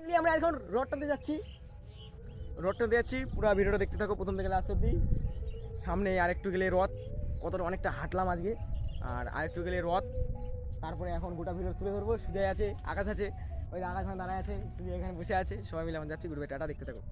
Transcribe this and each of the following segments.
Finally আমরা এখন রোডটাতে যাচ্ছি। রোডটাতে যাচ্ছি, পুরো ভিডিওটা দেখতে থাকো প্রথম থেকে লাস্ট অব্দি সামনে আরেকটু গেলে রথ, কতটা অনেকটা হাঁটলাম আজকে। আর আরেকটু গেলে রথ, তারপরে এখন গোটা ভিডিও তুলে ধরবো। সুজয় আছে, আকাশ আছে, ওই আকাশ দাঁড়ায় আছে তুমি এখানে বসে আছে। সবাই মিলে আমার যাচ্ছি, ঘুরবে। টাটা, দেখতে থাকো।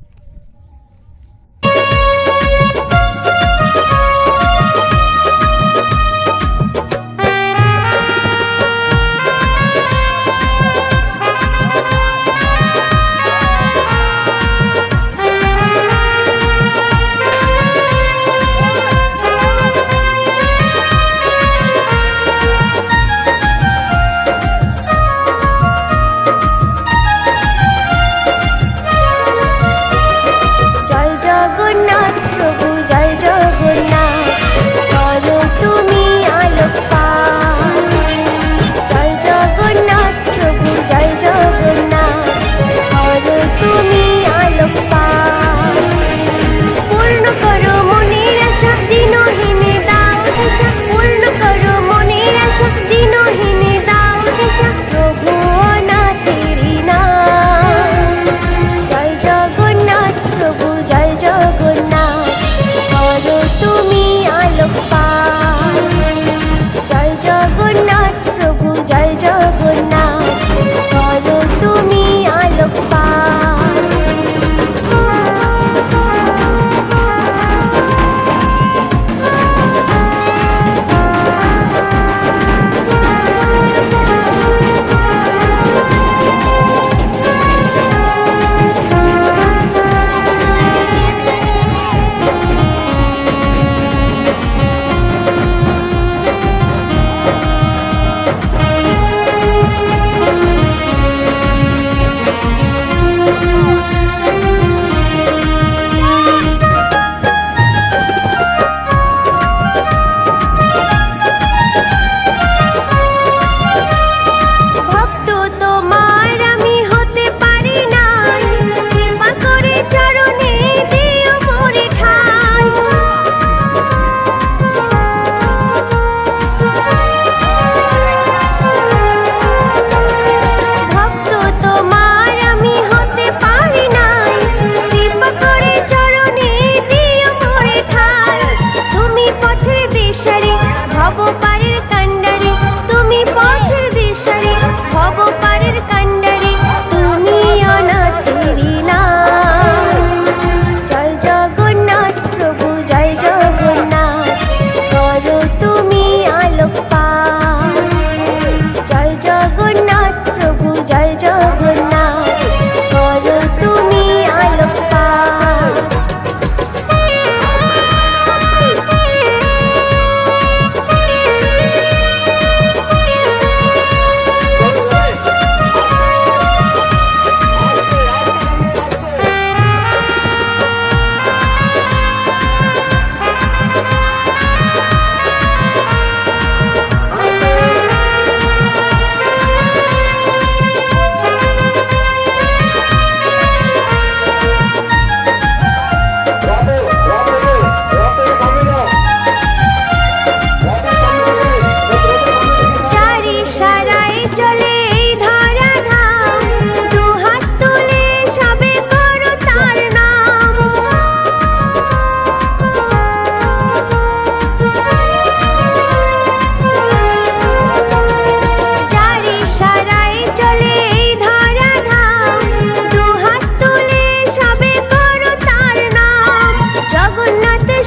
家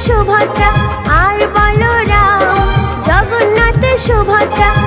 সুভদ্রা আর বলরাম জগন্নাথ সুভদ্রা